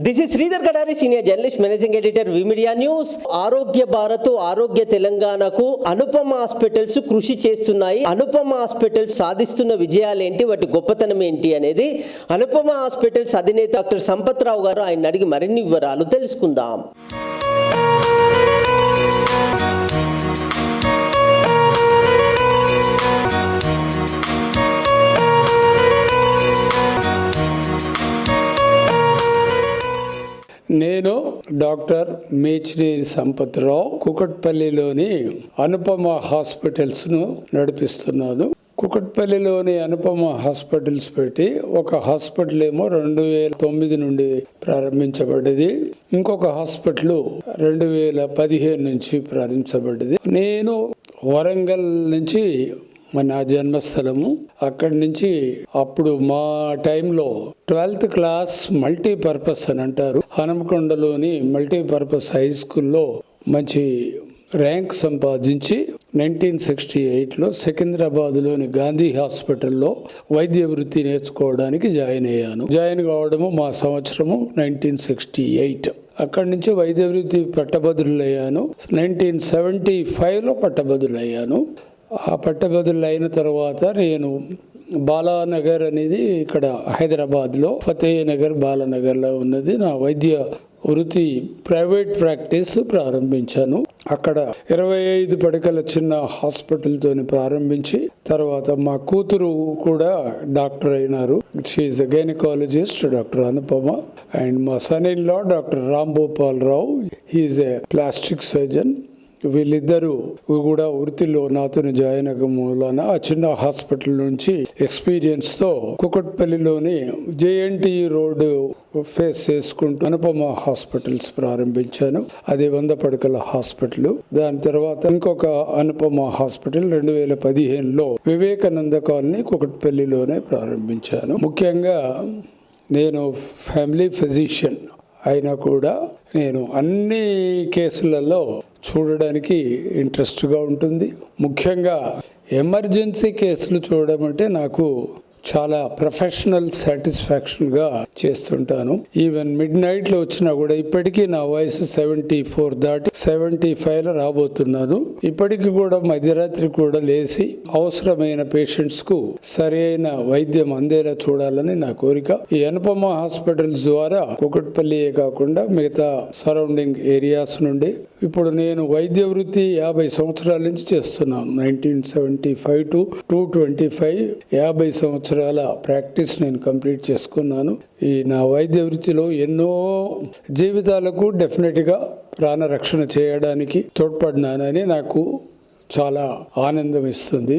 This is Sridhar Kadari senior journalist managing editor v media news Arogya Bharat Arogya తెలంగాణకు Anupama hospitals కృషి చేస్తున్నాయి. Anupama hospitals సాధిస్తున్న విజయాలు ఏంటి? వాటి గొప్పతనం ఏంటి అనేది అనుపమ హాస్పిటల్స్ అధినేత డాక్టర్ సంపత్ రావు గారు ఆయన అడిగి మరిన్ని వివరాలు తెలుసుకుందాం. డాక్టర్ మేచినేని సంపత్రావు కుకట్పల్లిలోని అనుపమ హాస్పిటల్స్ను నడిపిస్తున్నాను. కుకట్పల్లిలోని అనుపమ హాస్పిటల్స్ పెట్టి ఒక హాస్పిటల్ ఏమో రెండు వేల తొమ్మిది నుండి ప్రారంభించబడ్డది ఇంకొక హాస్పిటల్ రెండు వేల పదిహేను నుంచి ప్రారంభించబడ్డది నేను వరంగల్ నుంచి మన నా జన్మస్థలము. అక్కడి నుంచి అప్పుడు మా టైంలో ట్వెల్త్ క్లాస్ మల్టీపర్పస్ అని అంటారు. హనుమకొండలోని మల్టీపర్పస్ హై స్కూల్లో మంచి ర్యాంక్ సంపాదించి నైన్టీన్ సిక్స్టీ ఎయిట్లో సికింద్రాబాద్లోని గాంధీ హాస్పిటల్లో వైద్య వృత్తి నేర్చుకోవడానికి జాయిన్ అయ్యాను. జాయిన్ కావడము మా సంవత్సరము నైన్టీన్ సిక్స్టీ ఎయిట్. అక్కడి నుంచి వైద్య వృత్తి పట్టభద్రులయ్యాను. నైన్టీన్ సెవెంటీ ఫైవ్లో పట్టభద్రులయ్యాను. ఆ పట్టభద్రులు అయిన తర్వాత నేను బాలానగర్ అనేది ఇక్కడ హైదరాబాద్లో ఫతే నగర్ బాలానగర్లో ఉన్నది. నా వైద్య వృత్తి ప్రైవేట్ ప్రాక్టీస్ ప్రారంభించాను. అక్కడ ఇరవై ఐదు పడకల చిన్న హాస్పిటల్తో ప్రారంభించి తర్వాత మా కూతురు కూడా డాక్టర్ అయినారు. She gynaecologist doctor Anupama. And మా son in law doctor Ram Gopal Rao he's a plastic surgeon వీళ్ళిద్దరూ కూడా వృత్తిలో నాతో జాయిన్ అయ్యక మూలాన ఆ చిన్న హాస్పిటల్ నుంచి ఎక్స్పీరియన్స్తో కుకట్పల్లిలోని జేఎన్టీ రోడ్డు ఫేస్ చేసుకుంటూ అనుపమ హాస్పిటల్స్ ప్రారంభించాను. అది వంద పడకల హాస్పిటల్. దాని తర్వాత ఇంకొక అనుపమ హాస్పిటల్ రెండు వేల పదిహేనులో వివేకానంద కాలనీ కుకట్పల్లిలోనే ప్రారంభించాను. ముఖ్యంగా నేను ఫ్యామిలీ ఫిజిషియన్ అయినా కూడా నేను అన్ని కేసులలో చూడడానికి ఇంట్రెస్ట్గా ఉంటుంది. ముఖ్యంగా ఎమర్జెన్సీ కేసులు చూడడం అంటే నాకు చాలా ప్రొఫెషనల్ సాటిస్ఫాక్షన్గా చేస్తుంటాను. ఈవెన్ మిడ్ నైట్లో వచ్చినా కూడా ఇప్పటికీ నా వయసు సెవెంటీ ఫోర్ దాటి సెవెంటీ ఫైవ్లో రాబోతున్నాను. ఇప్పటికీ కూడా మధ్యరాత్రి కూడా లేచి అవసరమైన పేషెంట్స్కు సరైన వైద్యం అందేలా చూడాలని నా కోరిక. ఈ అనుపమ హాస్పిటల్స్ ద్వారా కుకట్పల్లియే కాకుండా మిగతా సరౌండింగ్ ఏరియాస్ నుండి ఇప్పుడు నేను వైద్య వృత్తి యాభై సంవత్సరాల నుంచి చేస్తున్నాను. Nineteen seventy five to two twenty five యాభై సంవత్సరాల ప్రాక్టీస్ నేను కంప్లీట్ చేసుకున్నాను. ఈ నా వైద్య వృత్తిలో ఎన్నో జీవితాలకు డెఫినెట్గా ప్రాణరక్షణ చేయడానికి తోడ్పడినానని నాకు చాలా ఆనందం ఇస్తుంది.